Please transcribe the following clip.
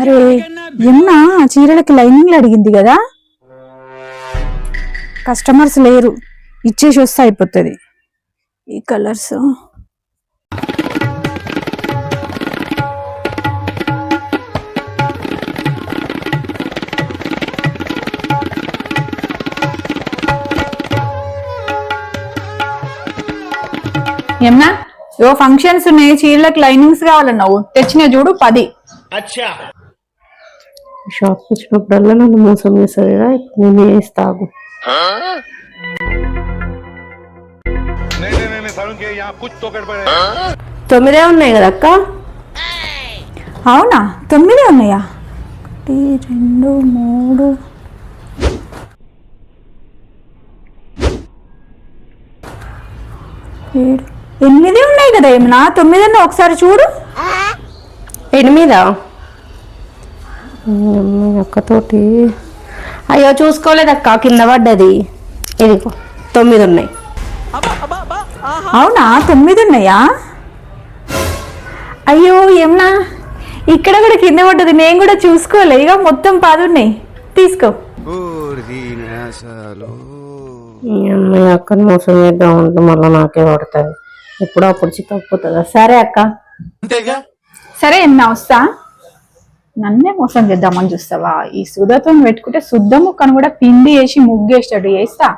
అరే ఎన్న చీరలకి లైనింగ్లు అడిగింది కదా? కస్టమర్స్ లేరు. ఇచ్చేసి వస్తే అయిపోతుంది. ఈ కలర్స్. ఏమన్నా ఇవో ఫంక్షన్స్ ఉన్నాయి చీరలకు లైనింగ్స్ కావాలన్నావు. తెచ్చిన చూడు పది. షాప్ వచ్చినప్పుడల్లా నన్ను మోసం చేస్తారు నేను వేస్తాను తొమ్మిదే ఉన్నాయి కదా అక్క? అవునా? తొమ్మిదే ఉన్నాయా? ఒకటి రెండు మూడు. ఏడు ఎనిమిది ఉన్నాయి కదా ఏమన్నా? తొమ్మిది అన్న ఒకసారి చూడు. ఎనిమిదా? మీ అక్కతోటి అయ్యో చూసుకోలేదు అక్క కింద పడ్డది. ఇదిగో తొమ్మిది ఉన్నాయి అవునా తొమ్మిది ఉన్నాయా అయ్యో ఏమన్నా? ఇక్కడ కూడా కింద పడ్డది నేను కూడా చూసుకోలే. ఇక మొత్తం పది ఉన్నాయి తీసుకో అక్కని మోసం చేద్దాం అంటే మళ్ళీ నాకే పడుతుంది. ఎప్పుడో అప్పుడు చిక్కకపోతుందా సరే అక్క. సరే ఏమన్నా వస్తా? నన్నే మోసం చేద్దామని చూస్తావా? ఈ సుధతో పెట్టుకుంటే శుద్ధ ముక్కను కూడా పిండి వేసి ముగ్గేస్తాడు వేస్తా